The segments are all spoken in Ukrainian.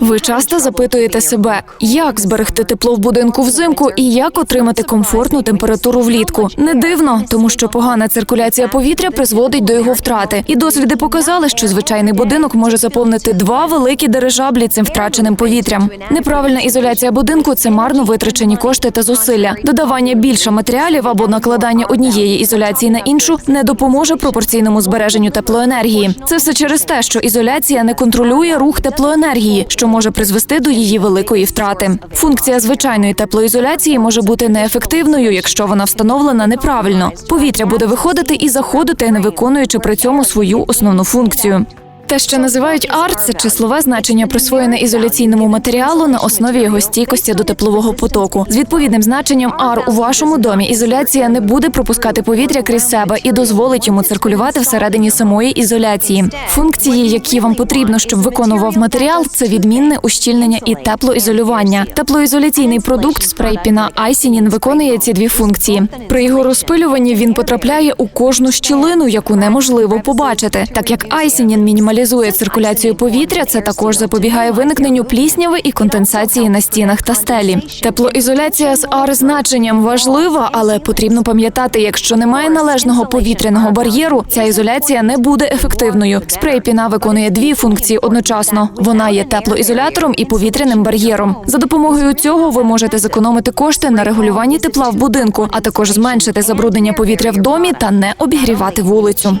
Ви часто запитуєте себе, як зберегти тепло в будинку взимку і як отримати комфортну температуру влітку. Не дивно, тому що погана циркуляція повітря призводить до його втрати. І досліди показали, що звичайний будинок може заповнити два великі дирижаблі цим втраченим повітрям. Неправильна ізоляція будинку це марно витрачені кошти та зусилля. Додавання більше матеріалів або накладання однієї ізоляції на іншу не допоможе пропорційному збереженню теплоенергії. Це все через те, що ізоляція не контролює рух теплоенергії, що може призвести до її великої втрати. Функція звичайної теплоізоляції може бути неефективною, якщо вона встановлена неправильно. Повітря буде виходити і заходити, не виконуючи при цьому свою основну функцію. Те, що називають ар, це числове значення присвоєне ізоляційному матеріалу на основі його стійкості до теплового потоку. З відповідним значенням ар у вашому домі ізоляція не буде пропускати повітря крізь себе і дозволить йому циркулювати всередині самої ізоляції. Функції, які вам потрібно, щоб виконував матеріал, це відмінне ущільнення і теплоізолювання. Теплоізоляційний продукт спрей піна Айсінін виконує ці дві функції. При його розпилюванні він потрапляє у кожну щілину, яку неможливо побачити. Так як Айсінін мінімалізує циркуляцію повітря, це також запобігає виникненню плісняви і конденсації на стінах та стелі. Теплоізоляція з ар значенням важлива, але потрібно пам'ятати, якщо немає належного повітряного бар'єру, ця ізоляція не буде ефективною. Спрей піна виконує дві функції одночасно. Вона є теплоізолятором і повітряним бар'єром. За допомогою цього ви можете зекономити кошти на регулюванні тепла в будинку, а також зменшити забруднення повітря в домі та не обігрівати вулицю.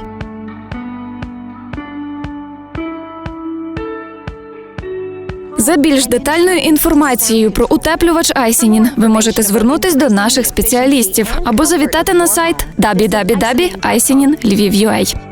За більш детальною інформацією про утеплювач Айсінін ви можете звернутись до наших спеціалістів або завітати на сайт www.aisinin.lviv.ua.